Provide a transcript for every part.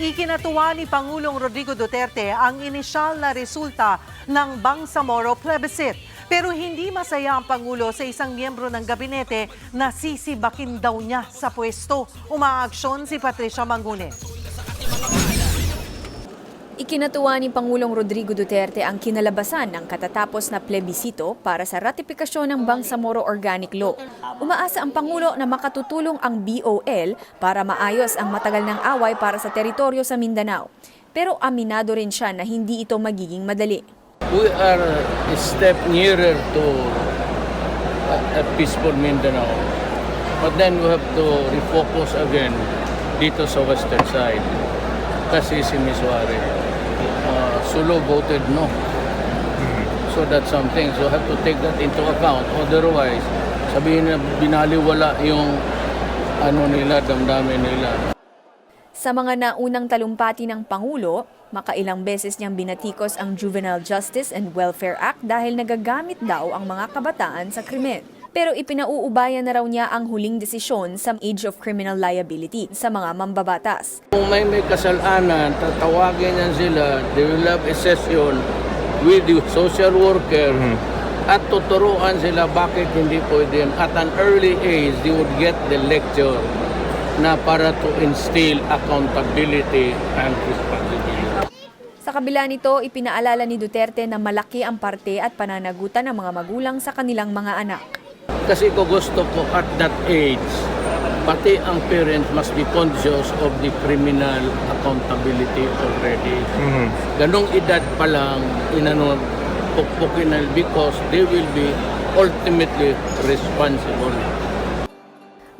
Ikinatuwa ni Pangulong Rodrigo Duterte ang inisyal na resulta ng Bangsamoro plebiscite. Pero hindi masaya ang Pangulo sa isang miyembro ng gabinete na sisibakin daw niya sa pwesto. Umaaksyon si Patricia Mangune. Ikinatuwa ni Pangulong Rodrigo Duterte ang kinalabasan ng katatapos na plebisito para sa ratifikasyon ng Bangsamoro Organic Law. Umaasa ang Pangulo na makatutulong ang BOL para maayos ang matagal ng away para sa teritoryo sa Mindanao. Pero aminado rin siya na hindi ito magiging madali. we are a step nearer to a, a peaceful Mindanao. But then we have to refocus again dito sa western side. Kasi si Miswari, uh, Sulu voted no. So that's something. So have to take that into account. Otherwise, sabihin na binaliwala yung ano nila, damdamin nila. Sa mga naunang talumpati ng Pangulo, makailang beses niyang binatikos ang Juvenile Justice and Welfare Act dahil nagagamit daw ang mga kabataan sa krimen. Pero ipinauubayan na raw niya ang huling desisyon sa age of criminal liability sa mga mambabatas. Kung may may kasalanan, tatawagin yan sila, they will have a session with the social worker at tuturuan sila bakit hindi pwede. At an early age, they would get the lecture na para to instill accountability and responsibility. Sa kabila nito, ipinaalala ni Duterte na malaki ang parte at pananagutan ng mga magulang sa kanilang mga anak. Kasi ko gusto ko at that age, pati ang parents must be conscious of the criminal accountability already. Ganong edad pa lang, inano, pukpukin because they will be ultimately responsible.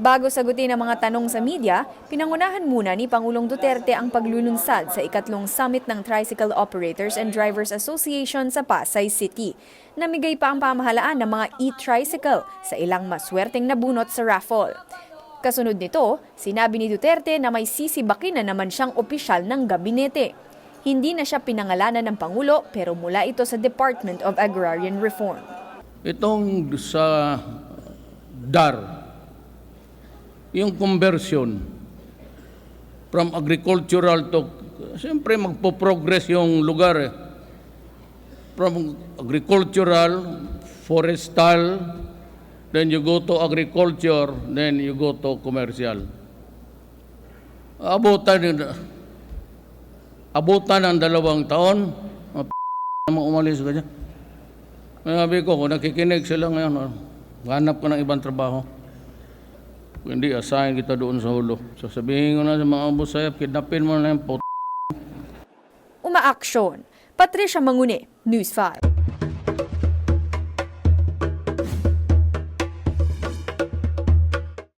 Bago sagutin ang mga tanong sa media, pinangunahan muna ni Pangulong Duterte ang paglulunsad sa ikatlong summit ng Tricycle Operators and Drivers Association sa Pasay City. Namigay pa ang pamahalaan ng mga e-tricycle sa ilang maswerteng nabunot sa raffle. Kasunod nito, sinabi ni Duterte na may sisibakin na naman siyang opisyal ng gabinete. Hindi na siya pinangalanan ng Pangulo pero mula ito sa Department of Agrarian Reform. Itong sa DAR, yung conversion from agricultural to, siyempre magpo-progress yung lugar eh. From agricultural, forestal, then you go to agriculture, then you go to commercial. Abutan, abutan ng dalawang taon, naman umalis ka dyan. Sabi ko, kung nakikinig sila ngayon, oh, hanap ka ng ibang trabaho. Hindi, assign kita doon sa hulo. Sasabihin ko na sa mga abusayap, kidnapin mo na yung pot. Umaaksyon. Patricia Mangune, News 5.